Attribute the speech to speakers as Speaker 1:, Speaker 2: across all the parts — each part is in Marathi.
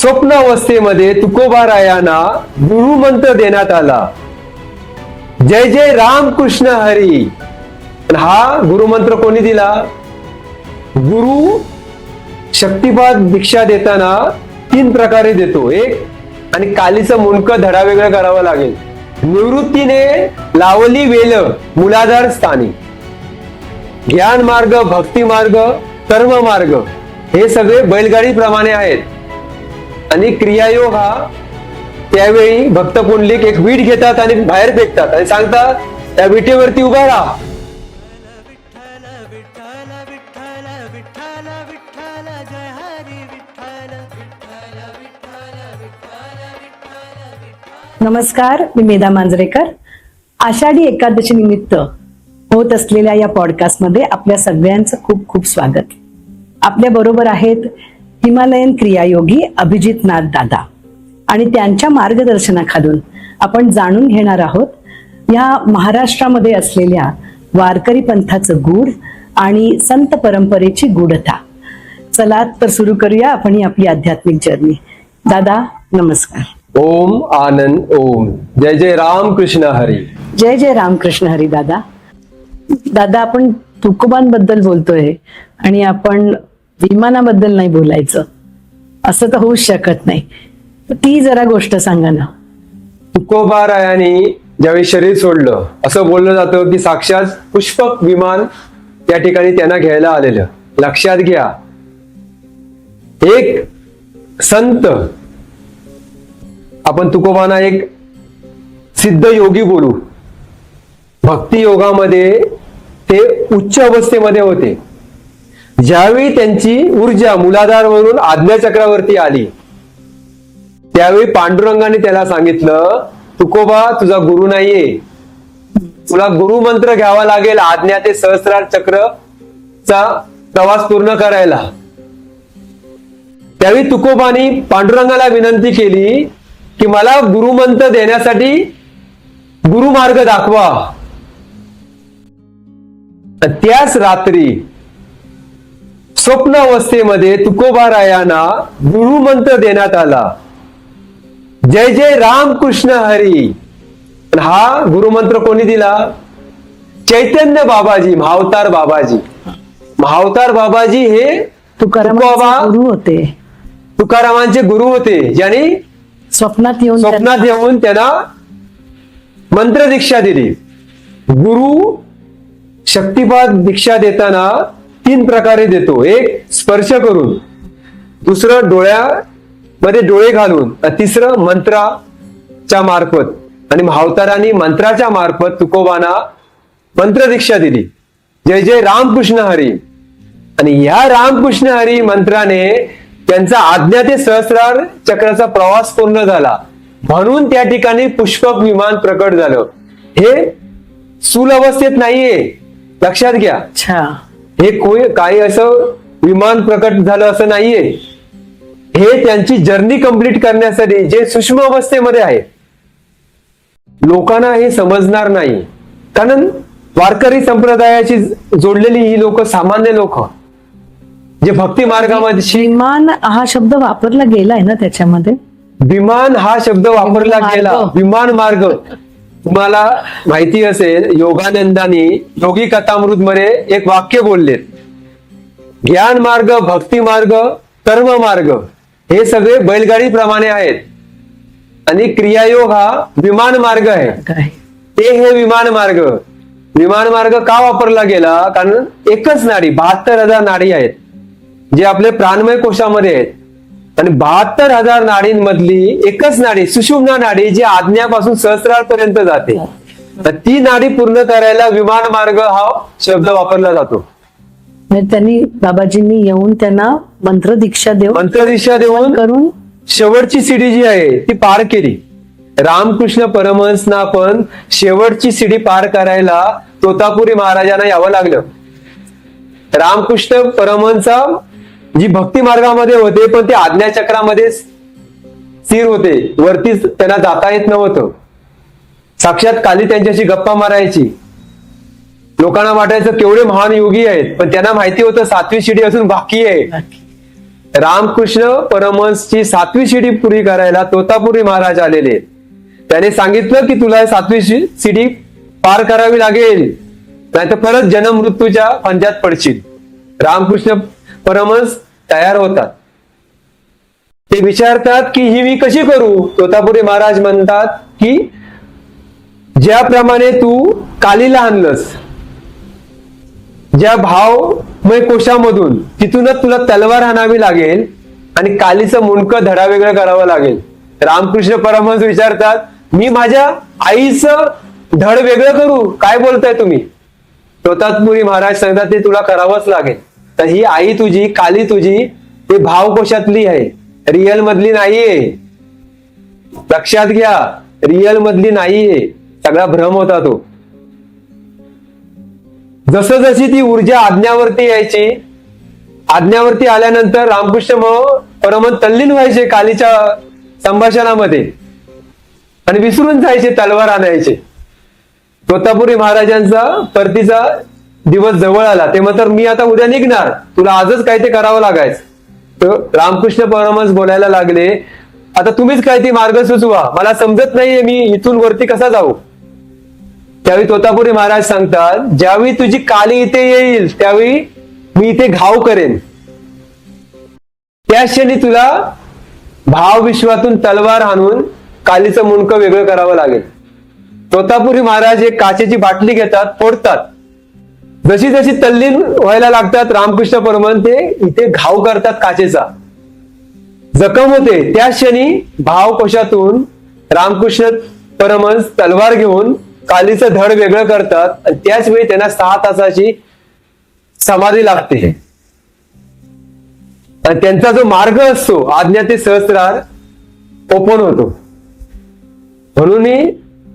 Speaker 1: स्वप्न अवस्थेमध्ये तुकोबारायांना गुरुमंत्र देण्यात आला. जय जय राम कृष्ण हरी हा गुरुमंत्र कोणी दिला? गुरु शक्तिपात दीक्षा देताना तीन प्रकारे देतो. एक आणि कालीचं मुंडकं धडा वेगळं करावं लागेल. निवृत्तीने लावली वेल मुलाधार स्थानी. ज्ञान मार्ग भक्ती मार्ग कर्म मार्ग हे सगळे बैलगाडी प्रमाणे आहेत. आणि क्रियायोग हा त्यावेळी भक्त पुंडलिक एक वीट घेतात आणि बाहेर फेकतात. आणि सांगतात त्या विटेवरती उभा राहा.
Speaker 2: नमस्कार मी मेधा मांजरेकर. आषाढी एकादशी निमित्त होत असलेल्या या पॉडकास्टमध्ये आपल्या सगळ्यांचं खूप खूप स्वागत. आपल्या बरोबर आहेत हिमालयन क्रियायोगी अभिजित नाथ दादा. आणि त्यांच्या मार्गदर्शनाखालून आपण जाणून घेणार आहोत या महाराष्ट्रामध्ये असलेल्या वारकरी पंथाचं गूढ आणि संत परंपरेची गूढता. चला तर सुरू करूया आपण ही आपली आध्यात्मिक जर्नी. दादा नमस्कार.
Speaker 1: ओम आनंद ओम. जय जय राम कृष्ण हरी.
Speaker 2: जय जय रामकृष्ण हरी दादा. दादा आपण तुकोबांबद्दल बोलतोय आणि आपण विमानाबद्दल नाही बोलायचं. असं तर होऊच शकत नाही. तर ती जरा गोष्ट सांगा ना.
Speaker 1: तुकोबारायांनी ज्यावेळी शरीर सोडलं असं बोललं जातं की साक्षात पुष्पक विमान त्या ठिकाणी त्यांना घ्यायला आलेलं. लक्षात घ्या. एक संत आपण तुकोबाना एक सिद्ध योगी बोलू. भक्ती योगामध्ये ते उच्च अवस्थेमध्ये होते. ज्यावेळी त्यांची ऊर्जा मुलाधारवरून आज्ञाचक्रावरती आली त्यावेळी पांडुरंगाने त्याला सांगितलं तुकोबा तुझा गुरु नाहीये. तुला गुरु मंत्र घ्यावा लागेल आज्ञा ते सहस्रार चक्र चा प्रवास पूर्ण करायला. त्यावेळी तुकोबानी पांडुरंगाला विनंती केली की मला गुरुमंत्र देण्यासाठी गुरुमार्ग दाखवा. त्याच रात्री स्वप्न अवस्थेमध्ये तुकोबारायांना गुरुमंत्र देण्यात आला. जय जय राम कृष्ण हरी हा गुरुमंत्र कोणी दिला? चैतन्य बाबाजी महावतार बाबाजी. महावतार बाबाजी हे
Speaker 2: तुकाराम गुरु होते.
Speaker 1: तुकारामांचे गुरु होते. ज्यांनी
Speaker 2: स्वप्नात येऊन
Speaker 1: स्वप्नात येऊन त्यांना मंत्र दीक्षा दिली. गुरु शक्तिपात दीक्षा देताना तीन प्रकारे देतो. एक स्पर्श करून. दुसरं डोळ्यामध्ये डोळे घालून. तिसरं मंत्राच्या मार्फत. आणि भावतारांनी मंत्राच्या मार्फत तुकोबांना मंत्र दीक्षा दिली. जय जय रामकृष्ण हरी. आणि ह्या रामकृष्ण हरी मंत्राने त्यांचा आज्ञा ते सहस्रार चक्राचा प्रवास पूर्ण झाला. म्हणून त्या ठिकाणी पुष्पक विमान प्रकट झालं. हे सुलवस्थेत नाहीये. लक्षात घ्या. हे कोणी काही असं विमान प्रकट झालं असं नाहीये. हे त्यांची जर्नी कंप्लीट करण्यासाठी जे सूक्ष्म अवस्थेमध्ये आहे. लोकांना हे समजणार नाही. कारण वारकरी संप्रदायाची जोडलेली ही लोक सामान्य लोक. जे भक्ती मार्गामध्ये
Speaker 2: विमान हा शब्द वापरला गेलाय ना त्याच्यामध्ये?
Speaker 1: विमान हा शब्द वापरला. गेला. विमान मार्ग. तुम्हाला माहिती असेल योगानंदानी योगी कथामृत मध्ये एक वाक्य बोललेत. ज्ञान मार्ग भक्ती मार्ग कर्म मार्ग हे सगळे बैलगाडी प्रमाणे आहेत. आणि क्रियायोग हा विमान मार्ग आहे. ते हे विमान मार्ग. विमान मार्ग का वापरला गेला? कारण एकच नाडी बहात्तर हजार नाडी आहेत जे आपले प्राणमय कोशामध्ये आहेत. आणि बहात्तर हजार नाडींमधली एकच नाडी सुषुम्ना नाडी जी आज्ञापासून सहस्रापर्यंत जाते. तर ती नाडी पूर्ण करायला विमान मार्ग हा शब्द वापरला जातो.
Speaker 2: त्यांनी बाबाजींनी येऊन त्यांना मंत्र दीक्षा देऊन
Speaker 1: मंत्रदिशा देऊन
Speaker 2: करून
Speaker 1: शेवटची सीडी जी आहे ती पार केली. रामकृष्ण परमहंसना पण शेवटची सीडी पार करायला तोतापुरी महाराजांना यावं लागलं. रामकृष्ण परमहंसा जी भक्ती मार्गामध्ये होते पण ते आज्ञाचक्रामध्ये स्थिर होते. वरतीच त्यांना जाता येत नव्हतं. साक्षात काली त्यांच्याशी गप्पा मारायची. लोकांना वाटायचं केवढे महान योगी आहेत. पण त्यांना माहिती होतं सातवी शिडी अजून बाकी आहे. रामकृष्ण परमहंसची सातवी शिडी पुरी करायला तोतापुरी महाराज आलेले. त्याने सांगितलं की तुला सातवी शि- शिडी पार करावी लागेल. नाहीतर परत जन्म मृत्यूच्या पंजात पडशील. रामकृष्ण परमहंस तयार होतात. ते विचारतात की ही मी कशी करू? तोतापुरी महाराज म्हणतात की ज्याप्रमाणे तू कालीला आणलंस ज्या भावमय कोशामधून तिथूनच तुला तलवार आणावी लागेल आणि कालीचं मुंडकं धडा वेगळं करावं लागेल. रामकृष्ण परमहंस विचारतात मी माझ्या आईचं धड वेगळं करू? काय बोलताय तुम्ही? तोतापुरी महाराज सांगतात ते तुला करावंच लागेल. तर ही आई तुझी काली तुझी ते भावकोशातली आहे. रिअल मधली नाहीये. लक्षात घ्या रिअल मधली नाहीये. सगळा भ्रम होता तो. जसं जशी ती ऊर्जा आज्ञावरती यायची आज्ञावरती आल्यानंतर रामकृष्ण परमन तल्लीन व्हायचे कालीच्या संभाषणामध्ये. आणि विसरून जायचे तलवार आणायचे. तोतापुरी महाराजांचा परतीचा दिवस जवळ आला ते म्हणतात मी आता उद्या निघणार. तुला आजच काय ते करावं लागायचं. तर रामकृष्ण परमहंस बोलायला लागले आता तुम्हीच काय ती मार्ग सुचवा. मला समजत नाहीये मी इथून वरती कसा जाऊ. त्यावेळी तोतापुरी महाराज सांगतात ज्यावेळी तुझी काली इथे येईल त्यावेळी मी इथे घाव करेन. त्या क्षणी तुला भाव विश्वातून तलवार आणून कालीचं मुंडकं वेगळं करावं लागेल. तोतापुरी महाराज एक काचेची बाटली घेतात फोडतात. जशी जशी तल्लीन व्हायला लागतात रामकृष्ण परमन ते इथे घाव करतात काचेचा. जखम होते त्या क्षणी भावकोशातून रामकृष्ण परमहंस तलवार घेऊन कालीचं धड वेगळं करतात आणि त्याच वेळी त्यांना सहा तासाची समाधी लागते. आणि त्यांचा जो मार्ग असतो आज्ञा ते सहस्रार ओपन होतो. म्हणूनही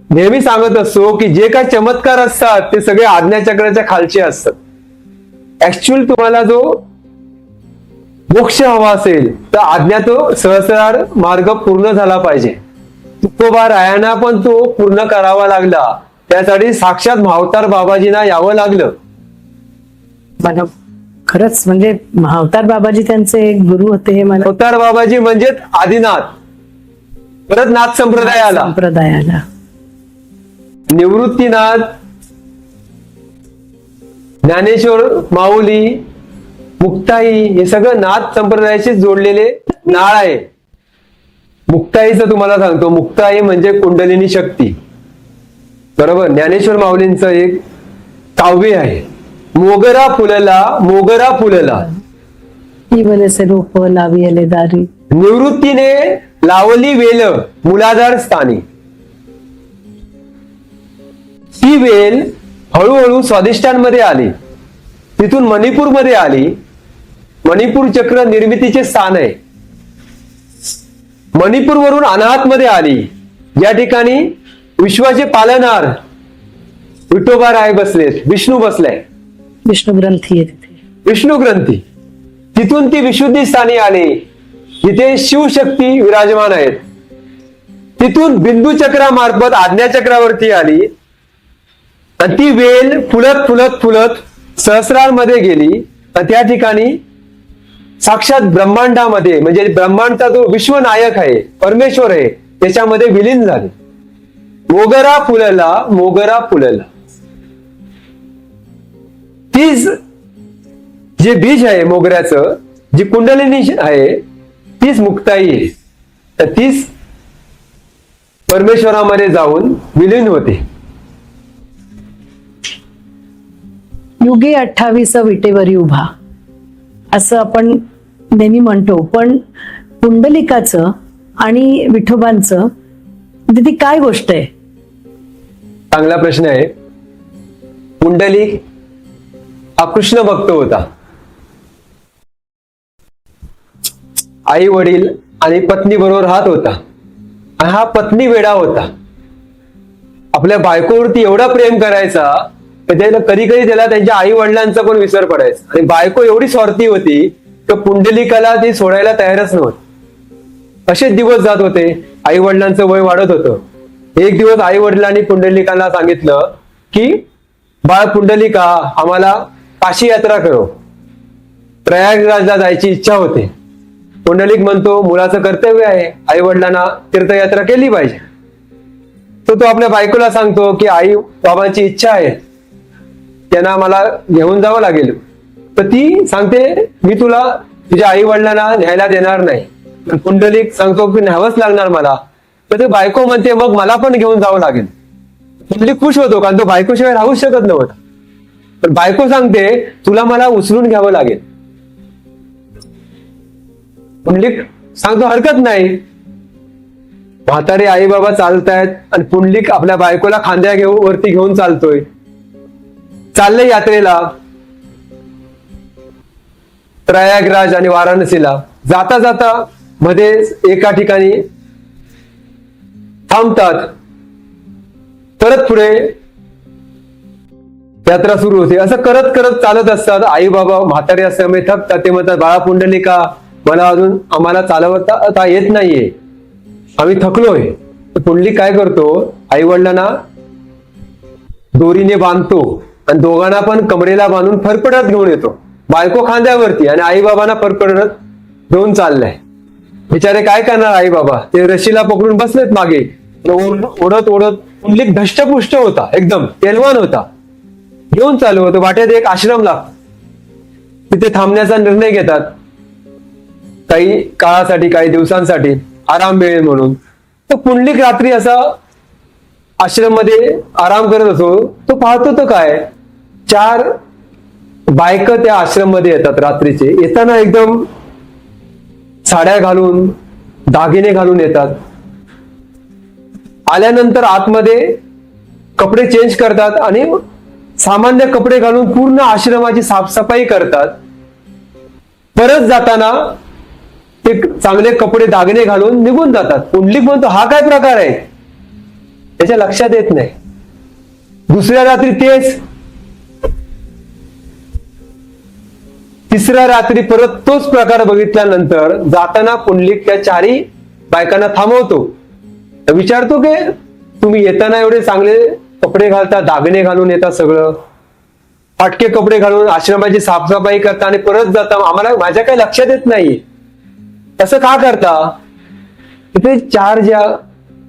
Speaker 1: नेहमी सांगत असतो की जे काही चमत्कार असतात ते सगळे आज्ञाचक्राच्या खालचे असतात. ऍक्च्युअल तुम्हाला जो मोक्ष हवा असेल तर आज्ञा तो सहस्रार मार्ग पूर्ण झाला पाहिजे. तुकोबा रायांना पण तो पूर्ण करावा लागला. त्यासाठी साक्षात मावतार बाबाजींना यावं लागलं.
Speaker 2: मला खरंच म्हणजे मावतार बाबाजी त्यांचे एक गुरु होते हे मला
Speaker 1: अवतार बाबाजी म्हणजेच आदिनाथ. परत नाथ संप्रदाय आला
Speaker 2: संप्रदायाला.
Speaker 1: निवृत्तीनाथ ज्ञानेश्वर माऊली मुक्ताई हे सगळं नाथ संप्रदायाशी जोडलेले नाळ आहे. मुक्ताईचं तुम्हाला सांगतो. मुक्ताई म्हणजे कुंडलिनी शक्ती. बरोबर? ज्ञानेश्वर माऊलींचं एक काव्य आहे. मोगरा फुलला मोगरा फुलला. निवृत्तीने लावली वेल मुलाधार स्थानी. ती वेल हळूहळू स्वादिष्टांमध्ये आली. तिथून मणिपूरमध्ये आली. मणिपूर चक्र निर्मितीचे स्थान आहे. मणिपूर वरून अनाहत मध्ये आली. या ठिकाणी विश्वाचे पालनहार विठोबा राय बसलेत विष्णू बसलाय
Speaker 2: विष्णू ग्रंथी तिथे.
Speaker 1: विष्णू ग्रंथी. तिथून ती विशुद्धी स्थानी आली. जिथे शिवशक्ती विराजमान आहेत. तिथून बिंदू चक्रामार्फत आज्ञाचक्रावरती आली. आणि ती वेल फुलत फुलत फुलत सहस्रांमध्ये गेली. आणि त्या ठिकाणी साक्षात ब्रह्मांडामध्ये म्हणजे ब्रह्मांडचा जो विश्वनायक आहे परमेश्वर आहे त्याच्यामध्ये विलीन झाले. मोगरा फुलला मोगरा फुलला. तीच जे बीज आहे मोगऱ्याचं जी कुंडलिनी आहे तीच मुक्ताई आहे. तर तीच परमेश्वरामध्ये जाऊन विलीन होते.
Speaker 2: युगे अठ्ठावीस विटेवरी उभा. असं आपण नेहमी म्हणतो पण पुंडलिकाचं आणि विठोबांचं ती काय गोष्ट आहे?
Speaker 1: चांगला प्रश्न आहे. पुंडलिक हा कृष्ण भक्त होता. आई वडील आणि पत्नी बरोबर राहत होता. आणि हा पत्नी वेडा होता. आपल्या बायकोवरती एवढा प्रेम करायचा त्याला कधी कधी त्याला त्यांच्या आई वडिलांचा पण विसर पडायचा. आणि बायको एवढी स्वार्थी होती की पुंडलिकाला ती सोडायला तयारच नव्हती. असेच दिवस जात होते आई वडिलांचं वय वाढत होतं. एक दिवस आई वडिलांनी पुंडलिकाला सांगितलं की बाळ पुंडलिका आम्हाला काशी यात्रा करो. प्रयागराजला जायची इच्छा होते. पुंडलिक म्हणतो मुलाचं कर्तव्य आहे आई वडिलांना तीर्थयात्रा केली पाहिजे. तो तो आपल्या बायकोला सांगतो की आई बाबांची इच्छा आहे त्यांना मला घेऊन जावं लागेल. तर ती सांगते मी तुला तुझ्या आई वडिलांना न्यायला देणार नाही. कुंडलिक पुंडलिक सांगतो की न्यावंच लागणार मला. तर ते बायको म्हणते मग मला पण घेऊन जावं लागेल. कुंडलिक खुश होतो कारण तो बायकोशिवाय राहूच शकत नव्हता. पण बायको सांगते तुला मला उचलून घ्यावं लागेल. पुंडलिक सांगतो हरकत नाही. म्हातारे आई बाबा चालतायत आणि पुंडलिक आपल्या बायकोला खांद्या घेऊन वरती घेऊन चालतोय. चालले यात्रेला. प्रयागराज आणि वाराणसीला. जाता जाता मध्ये एका ठिकाणी थांबतात. परत पुढे यात्रा सुरू होते. असं करत करत चालत असतात आई बाबा म्हातारे असल्यामुळे थकतात. ते म्हणतात बाळा पुंडलिका मला अजून आम्हाला चालवता येत नाहीये. आम्ही थकलोय. तर पुंडलिक काय करतो? आई वडिलांना दोरीने बांधतो. आणि दोघांना पण कमरेला बांधून फरफटत घेऊन येतो. बायको खांद्यावरती आणि आई बाबांना फरफटत घेऊन चाललाय. बिचारे काय करणार आई बाबा ते रशीला पकडून बसलेत मागे. ओढत ओढत पुंडलिक धष्टपुष्ट होता एकदम. तेलवान होता. घेऊन चालू होतो. वाटेत एक आश्रम लागतो तिथे थांबण्याचा निर्णय घेतात. काही काळासाठी काही दिवसांसाठी. आराम मिळेल म्हणून. तर पुंडलिक रात्री असा आश्रममध्ये आराम करत असो तो पाहतो तर काय? चार बायक त्या आश्रममध्ये येतात रात्रीचे. येताना एकदम साड्या घालून दागिने घालून येतात. आल्यानंतर आतमध्ये कपडे चेंज करतात आणि सामान्य कपडे घालून पूर्ण आश्रमाची साफसफाई करतात. परत जाताना ते चांगले कपडे दागिने घालून निघून जातात. पुंडलिक म्हणतो हा काय प्रकार आहे? त्याच्या लक्षात येत नाही. दुसऱ्या रात्री तेच तिसऱ्या रात्री परत तोच प्रकार बघितल्यानंतर जाताना पुंडलिक त्या चारी बायकांना थांबवतो. विचारतो की तुम्ही येताना एवढे चांगले कपडे घालता दागिने घालून येता सगळं? फाटके कपडे घालून आश्रमाची साफसफाई करता आणि परत जाता? आम्हाला माझ्या काही लक्षात येत नाही. तसं का करता? तिथे चार ज्या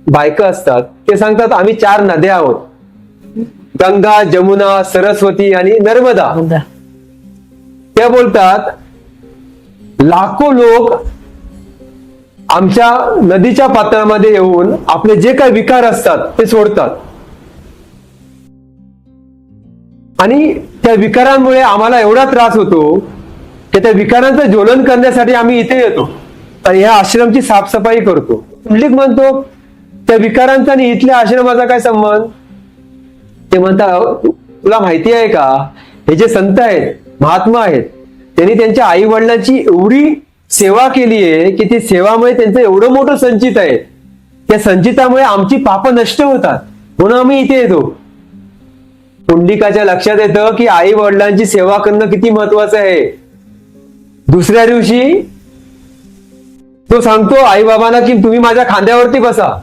Speaker 1: बायका असतात ते सांगतात आम्ही चार नद्या आहोत. गंगा जमुना सरस्वती आणि नर्मदा. त्या बोलतात लाखो लोक आमच्या नदीच्या पात्रामध्ये येऊन आपले जे काही विकार असतात ते सोडतात. आणि त्या विकारांमुळे आम्हाला एवढा त्रास होतो की त्या विकारांचं ज्वलन करण्यासाठी आम्ही इथे येतो. आणि ह्या आश्रमची साफसफाई करतो. पुंडलिक म्हणतो त्या विकारांचा आणि इथल्या आश्रमाचा काय संबंध? ते म्हणतात तुला माहिती आहे का? हे जे संत आहेत महात्मा आहेत. त्यांनी त्यांच्या आई वडिलांची एवढी सेवा केली आहे की ती सेवामुळे त्यांचं एवढं मोठं संचित आहे. त्या संचितामुळे आमची पाप नष्ट होतात. म्हणून आम्ही इथे येतो. पुंडिकाच्या लक्षात येतं की आई वडिलांची सेवा करणं किती महत्वाचं आहे. दुसऱ्या दिवशी तो सांगतो आई बाबांना की तुम्ही माझ्या खांद्यावरती बसा.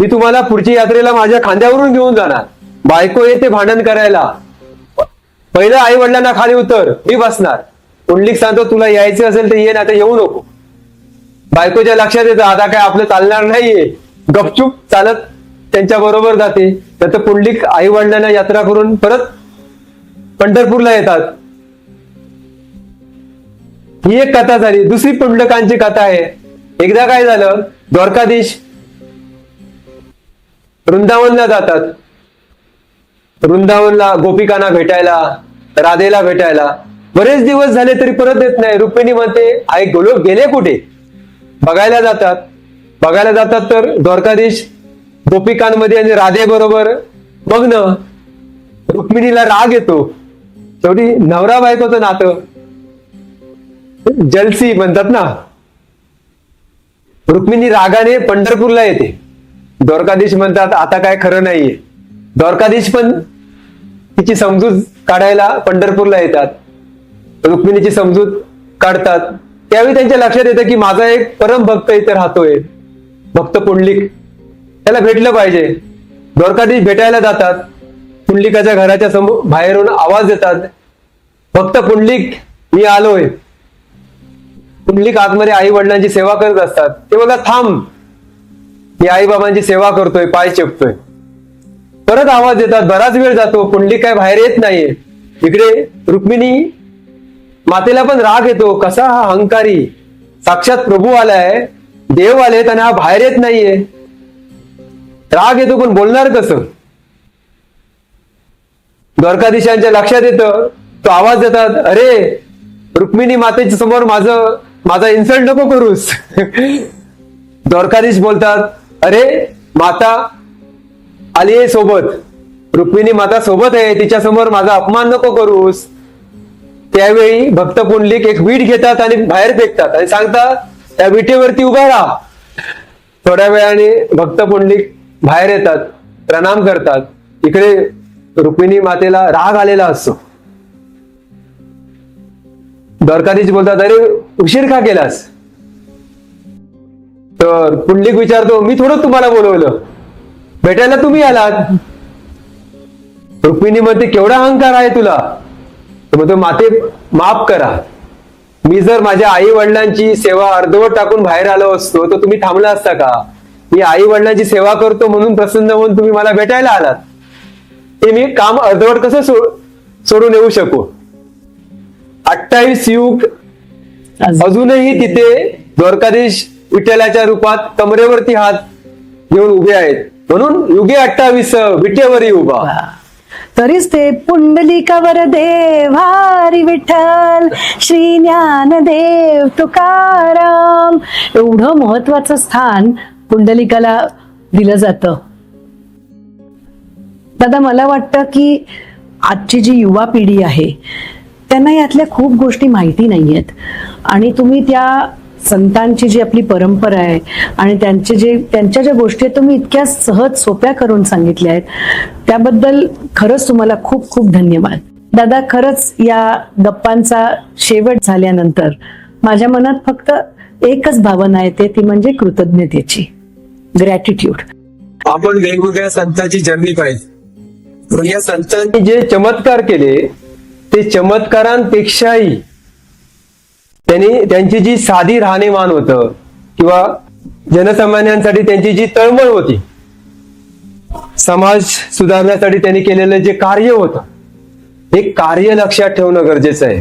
Speaker 1: मी तुम्हाला पुढच्या यात्रेला माझ्या खांद्यावरून घेऊन जाणार. बायको येते भांडण करायला. पहिलं आई वडिलांना खाली उतर मी बसणार. पुंडलिक सांगतो तुला यायचं असेल तर ये ना तर येऊ नको. बायकोच्या लक्षात येतं आता काय आपलं चालणार नाहीये. गपचूप चालत त्यांच्या बरोबर जाते. तर पुंडलिक आई वडिलांना यात्रा करून परत पंढरपूरला येतात. ही एक कथा झाली. दुसरी पुंडकांची कथा आहे. एकदा काय झालं द्वारकाधीश वृंदावनला जातात. वृंदावनला गोपिकांना भेटायला राधेला भेटायला. बरेच दिवस झाले तरी परत येत नाही. रुक्मिणी म्हणते आई लोक गेले कुठे? बघायला जातात. बघायला जातात तर द्वारकाधीश गोपिकांमध्ये आणि राधे बरोबर ना रुक्मिणीला राग येतो. शेवटी नवरा बायकोचं नातं. जलसी म्हणतात ना. रुक्मिणी रागाने पंढरपूरला येते. द्वारकाधीश म्हणतात आता काय खरं नाहीये. द्वारकाधीश पण तिची समजूत काढायला पंढरपूरला येतात. रुक्मिणीची समजूत काढतात. त्यावेळी त्यांच्या लक्षात येतं की माझा एक परम भक्त इथे राहतोय. भक्त पुंडलिक. त्याला भेटलं पाहिजे. द्वारकाधीश भेटायला जातात. पुंडलिकाच्या घराच्या समोर बाहेरून आवाज देतात. भक्त पुंडलिक मी आलोय. पुंडलिक आतमध्ये आई वडिलांची सेवा करत असतात. ते बघा थांब. मी आई बाबांची सेवा करतोय पाय चेपतोय. परत आवाज देतात बराच वेळ जातो पुंडलिक काय बाहेर येत नाहीये. इकडे रुक्मिणी मातेला पण राग येतो कसा हा अहंकारी. साक्षात प्रभू आलाय देव आले आणि हा बाहेर येत नाहीये. राग येतो पण बोलणार कसं? द्वारकाधीशांच्या लक्षात येतं तो आवाज देतात अरे रुक्मिणी मातेच्या समोर माझं माझा इन्सल्ट नको करूस. द्वारकाधीश बोलतात अरे माता आली सोबत. रुक्मिणी माता सोबत आहे. तिच्या समोर माझा अपमान नको करूस. त्यावेळी भक्त पुंडलिक एक वीट घेतात आणि बाहेर फेकतात आणि सांगतात त्या विटेवरती उभा राहा. थोड्या वेळाने भक्त पुंडलिक बाहेर येतात प्रणाम करतात. इकडे रुक्मिणी मातेला राग आलेला असतो. द्वारकाधीश बोलतात अरे उशीर का केलास? तर पुंडलिक विचारतो मी थोडं तुम्हाला बोलवलं. भेटायला तुम्ही आलात? रुक्मिणी म्हणते केवढा अहंकार आहे तुला? तर म्हणतो माते माफ करा. मी जर माझ्या आई वडिलांची सेवा अर्धवट टाकून बाहेर आलो असतो तर तुम्ही थांबला असता का? मी आई वडिलांची सेवा करतो म्हणून प्रसन्न होऊन तुम्ही मला भेटायला आलात. ते मी काम अर्धवट कसं सोडून येऊ शकू? अठ्ठावीस युग
Speaker 2: अजून-
Speaker 1: अजूनही तिथे द्वारकाधीश विठ्ठलाच्या रूपात कमरेवरती हात घेऊन उभे आहेत. म्हणून युगे अठ्ठावीस विटेवरी उभा.
Speaker 2: वा. तरीच ते पुंडलिकावर देवारी विठ्ठल. श्री ज्ञानदेव तुकाराम. एवढं महत्वाचं स्थान पुंडलिकाला दिलं जातं. दादा मला वाटतं की आजची जी युवा पिढी आहे त्यांना यातल्या खूप गोष्टी माहिती नाही आहेत आणि तुम्ही त्या संतांची जी आपली परंपरा आहे आणि त्यांचे जे त्यांच्या ज्या गोष्टी आहेत तुम्ही इतक्या सहज सोप्या करून सांगितल्या आहेत. त्याबद्दल खरंच तुम्हाला खूप खूप धन्यवाद. दादा खरंच या गप्पांचा शेवट झाल्यानंतर माझ्या मनात फक्त एकच भावना येते ती म्हणजे कृतज्ञतेची. ग्रॅटिट्यूड
Speaker 1: आपण वेगवेगळ्या संतांची जर्नी पाहिजे या संतांनी जे चमत्कार केले ते चमत्कारांपेक्षाही त्यांनी त्यांची जी साधी राहणीमान होतं किंवा जनसामान्यांसाठी त्यांची जी तळमळ होती समाज सुधारण्यासाठी त्यांनी केलेलं जे कार्य होतं हे कार्य लक्षात ठेवणं गरजेचं आहे.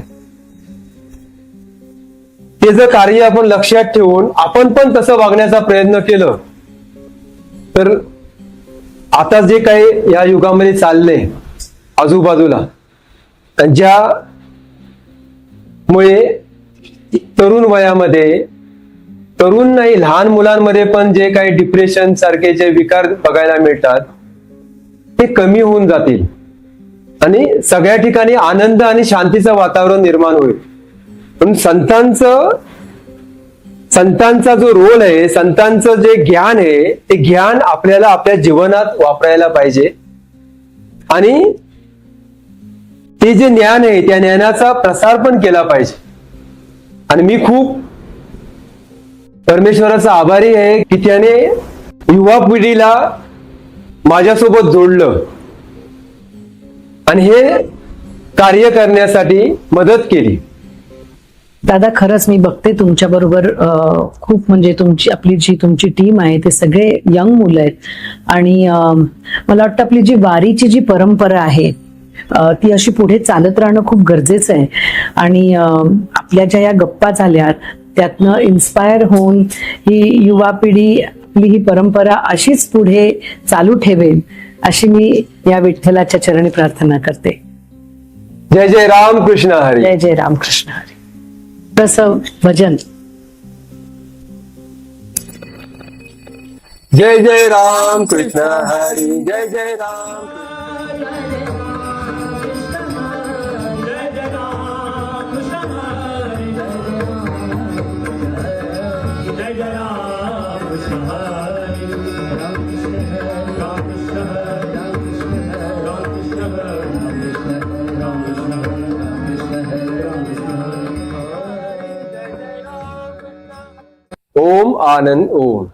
Speaker 1: ते जर कार्य आपण लक्षात ठेवून आपण पण तसं वागण्याचा प्रयत्न केलं तर आता जे काही या युगामध्ये चाललंय आजूबाजूला ज्या मुळे तरुण वयामध्ये तरुण नाही लहान मुलांमध्ये पण जे काही डिप्रेशन सारखे जे विकार बघायला मिळतात ते कमी होऊन जातील. आणि सगळ्या ठिकाणी आनंद आणि शांतीचं वातावरण निर्माण होईल. पण संतांचं संतांचा जो रोल आहे संतांचं जे ज्ञान आहे ते ज्ञान आपल्याला आपल्या जीवनात वापरायला पाहिजे. आणि ते जे ज्ञान आहे त्या ज्ञानाचा प्रसार पण केला पाहिजे. आणि मी खूप परमेश्वराचा आभारी आहे की त्याने युवा पिढीला माझ्यासोबत जोडलं. आणि हे कार्य करण्यासाठी मदत केली.
Speaker 2: दादा खरंच मी बघते तुमच्या बरोबर खूप म्हणजे तुमची आपली जी तुमची टीम आहे ते सगळे यंग मुलं आहेत. आणि मला वाटतं आपली जी वारीची जी परंपरा आहे ती अशी पुढे चालत राहणं खूप गरजेचं आहे. आणि आपल्या ज्या या गप्पा झाल्या त्यातनं इन्स्पायर होऊन ही युवा पिढी आपली ही परंपरा अशीच पुढे चालू ठेवेल अशी मी या विठ्ठलाच्या चरणी प्रार्थना करते.
Speaker 1: जय जय राम कृष्ण हरी.
Speaker 2: जय जय रामकृष्ण हरी. तसं भजन.
Speaker 1: जय जय राम कृष्ण हरी. जय जय राम ओम आनंद ओम